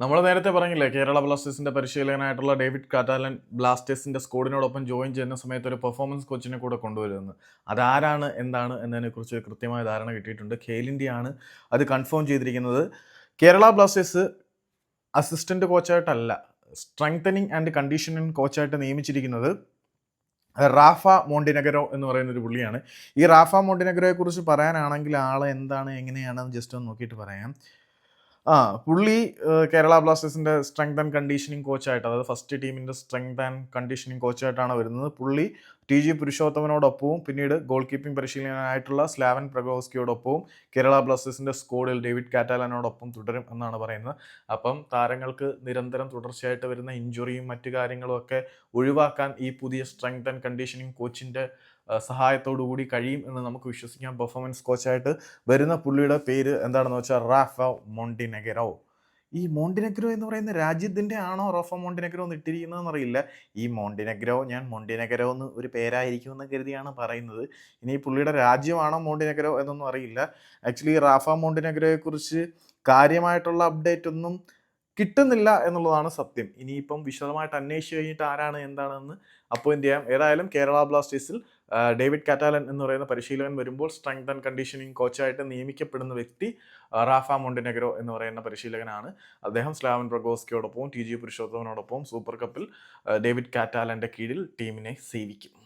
നമ്മൾ നേരത്തെ പറഞ്ഞില്ലേ കേരള ബ്ലാസ്റ്റേഴ്സിന്റെ പരിശീലകനായിട്ടുള്ള ഡേവിഡ് കാറ്റാലൻ ബ്ലാസ്റ്റേഴ്സിന്റെ സ്കോഡിനോടൊപ്പം ജോയിൻ ചെയ്യുന്ന സമയത്ത് ഒരു പെർഫോമൻസ് കോച്ചിനെ കൂടെ കൊണ്ടുവരുന്നത്. അതാരാണ് എന്താണ് എന്നതിനെക്കുറിച്ച് കൃത്യമായ ധാരണ കിട്ടിയിട്ടുണ്ട്. ഖേലിന്റെയാണ് അത് കൺഫേം ചെയ്തിരിക്കുന്നത്. കേരള ബ്ലാസ്റ്റേഴ്സ് അസിസ്റ്റന്റ് കോച്ചായിട്ടല്ല സ്ട്രെങ്തനിങ് ആൻഡ് കണ്ടീഷനിങ് കോച്ചായിട്ട് നിയമിച്ചിരിക്കുന്നത് റാഫ മോണ്ടിനഗരോ എന്ന് പറയുന്ന ഒരു പുള്ളിയാണ്. ഈ റാഫ മോണ്ടിനഗരോയെ കുറിച്ച് പറയാനാണെങ്കിൽ ആളെ എന്താണ് എങ്ങനെയാണെന്ന് ജസ്റ്റ് ഒന്ന് നോക്കിയിട്ട് പറയാം. ആ പുള്ളി കേരള ബ്ലാസ്റ്റേഴ്സിന്റെ സ്ട്രെങ്ത് ആൻഡ് കണ്ടീഷനിങ് കോച്ചായിട്ട് അതായത് ഫസ്റ്റ് ടീമിന്റെ സ്ട്രെങ്ത് ആൻഡ് കണ്ടീഷനിങ് കോച്ചായിട്ടാണ് വരുന്നത്. പുള്ളി ടി. ജി. പുരുഷോത്തമനോടൊപ്പവും പിന്നീട് ഗോൾ കീപ്പിംഗ് പരിശീലകനായിട്ടുള്ള സ്ലാവൻ പ്രഗോസ്കിയോടൊപ്പവും കേരള ബ്ലാസ്റ്റേഴ്സിന്റെ സ്കോഡിൽ ഡേവിഡ് കാറ്റാലനോടൊപ്പം തുടരും എന്നാണ് പറയുന്നത്. അപ്പം താരങ്ങൾക്ക് നിരന്തരം തുടർച്ചയായിട്ട് വരുന്ന ഇഞ്ചുറിയും മറ്റു കാര്യങ്ങളും ഒക്കെ ഒഴിവാക്കാൻ ഈ പുതിയ സ്ട്രെങ്ത് ആൻഡ് കണ്ടീഷനിങ് കോച്ചിന്റെ സഹായത്തോടു കൂടി കഴിയും എന്ന് നമുക്ക് വിശ്വസിക്കാം. പെർഫോമൻസ് കോച്ചായിട്ട് വരുന്ന പുള്ളിയുടെ പേര് എന്താണെന്ന് വെച്ചാൽ റാഫ മോണ്ടിനെഗരോ. ഈ മോണ്ടിനെഗ്രോ എന്ന് പറയുന്ന രാജ്യത്തിന്റെ ആണോ റോഫ മോണ്ടിനെഗ്രോ എന്ന് ഇട്ടിരിക്കുന്നതെന്ന് അറിയില്ല. ഈ മോണ്ടിനെഗ്രോ ഞാൻ മോണ്ടിനെഗ്രോ എന്ന് ഒരു പേരായിരിക്കും എന്ന് കരുതിയാണ് പറയുന്നത്. ഇനി പുള്ളിയുടെ രാജ്യമാണോ മോണ്ടിനെഗ്രോ എന്നൊന്നും അറിയില്ല. ആക്ച്വലി റാഫ മോണ്ടിനെഗ്രോയെ കുറിച്ച് കാര്യമായിട്ടുള്ള അപ്ഡേറ്റ് ഒന്നും കിട്ടുന്നില്ല എന്നുള്ളതാണ് സത്യം. ഇനിയിപ്പം വിശദമായിട്ട് അന്വേഷിച്ച് കഴിഞ്ഞിട്ട് ആരാണ് എന്താണെന്ന് അപ്പോയിന്റ് ചെയ്യാം? ഏതായാലും കേരള ബ്ലാസ്റ്റേഴ്സിൽ ഡേവിഡ് കാറ്റാലൻ എന്ന് പറയുന്ന പരിശീലകൻ വരുമ്പോൾ സ്ട്രെങ്ത് ആൻഡ് കണ്ടീഷനിങ് കോച്ചായിട്ട് നിയമിക്കപ്പെടുന്ന വ്യക്തി റാഫ മൊണ്ടിനെഗ്രോ എന്ന് പറയുന്ന പരിശീലകനാണ്. അദ്ദേഹം സ്ലാവൻ പ്രഗോസ്കിയോടൊപ്പവും ടി ജി പുരുഷോത്തമനോടൊപ്പവും സൂപ്പർ കപ്പിൽ ഡേവിഡ് കാറ്റാലന്റെ കീഴിൽ ടീമിനെ സേവിക്കും.